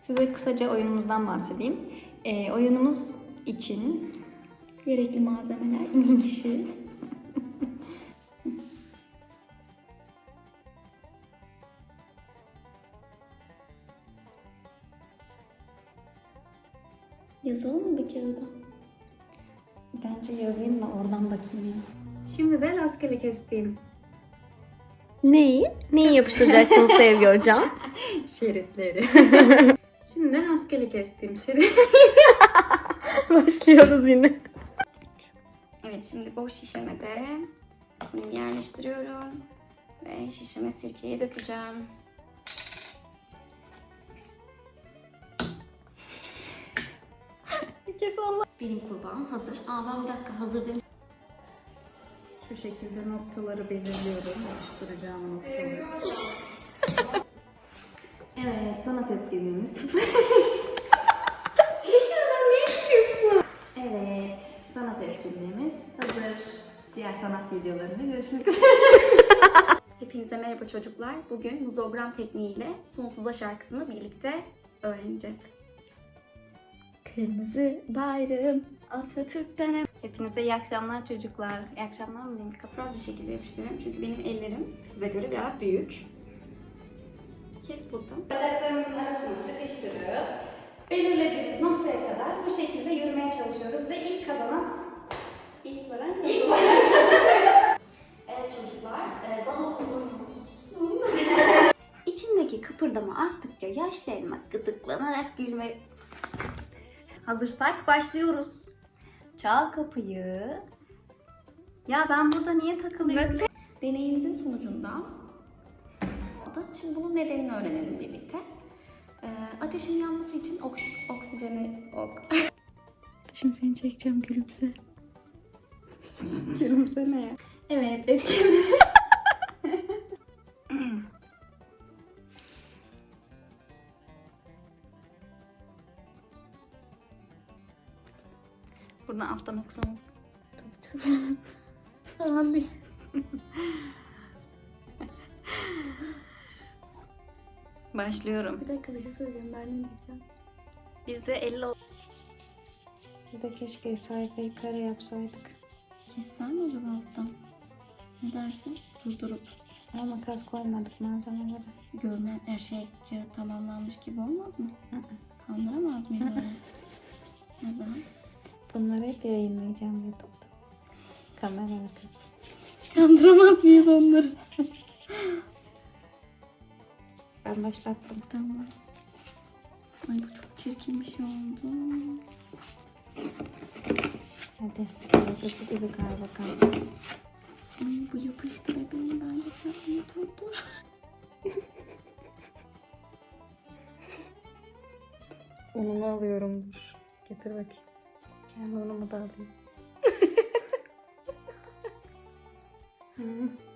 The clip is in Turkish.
Size kısaca oyunumuzdan bahsedeyim. Ee, oyunumuz için gerekli malzemeler iki kişi. Yazalım mı bir kağıda? Bence yazayım da oradan bakayım ya. Şimdi de rastgele kestiğim Neyi? Neyi yapıştıracaksınız Sevgi Hocam? şeritleri. Şimdi de rastgele kestiğim şerit. Başlıyoruz yine. Evet şimdi boş şişeme de bunu yerleştiriyorum. Ve şişeme sirkeyi dökeceğim. Benim kurbağam hazır. Aa ben bir dakika hazır dedim. Şu şekilde noktaları belirliyorum. Oluşturacağım noktaları. Sanat videolarında görüşmek üzere. Hepinize merhaba çocuklar. Bugün muzogram tekniğiyle Sonsuza şarkısını birlikte öğreneceğiz. Kırmızı bayrağım Atatürk'ten Hepinize iyi akşamlar çocuklar. İyi akşamlar mı diyeyim? Kapraz bir şekilde yapıştırıyorum çünkü benim ellerim size göre biraz büyük. Kes buradan. Bacaklarımızın arasını sıkıştırıp belirlediğimiz noktaya kadar bu şekilde yürümeye çalışıyoruz ve ilk kazanan ilk varan ilk Evet kıpırdama arttıkça yaşlarına gıdıklanarak gülme. Hazırsak başlıyoruz. Çal kapıyı. Ya ben burada niye takılıyorum? Deneyimizin sonucunda da şimdi bunun nedenini öğrenelim birlikte. Ee, ateşin yanması için oks- oksijeni ok. Şimdi seni çekeceğim gülümse. Gülümse ne? Evet, etkin. Buradan alttan okusam. Falan değil. Başlıyorum. Bir dakika bir şey söyleyeceğim ben ne diyeceğim. Bizde 50 ol- Biz de keşke sayfayı kare yapsaydık. Kessem mi acaba alttan? Ne dersin? Durdurup Ama makas koymadık malzemeleri. görme her şey tamamlanmış gibi olmaz mı? Kandıramaz mıyız öyle? Neden? Bunları hep yayınlayacağım YouTube'da. Kamera arkası. Kandıramaz mıyız onları? Ben başlattım. Tamam. Ay bu çok çirkin bir şey oldu. Hadi. Yapıcı gibi kay bakalım. Ay bu yapıştı bebeğim bence sen bunu durdur. Unumu alıyorum dur. Getir bakayım. Kendi unumu da alayım.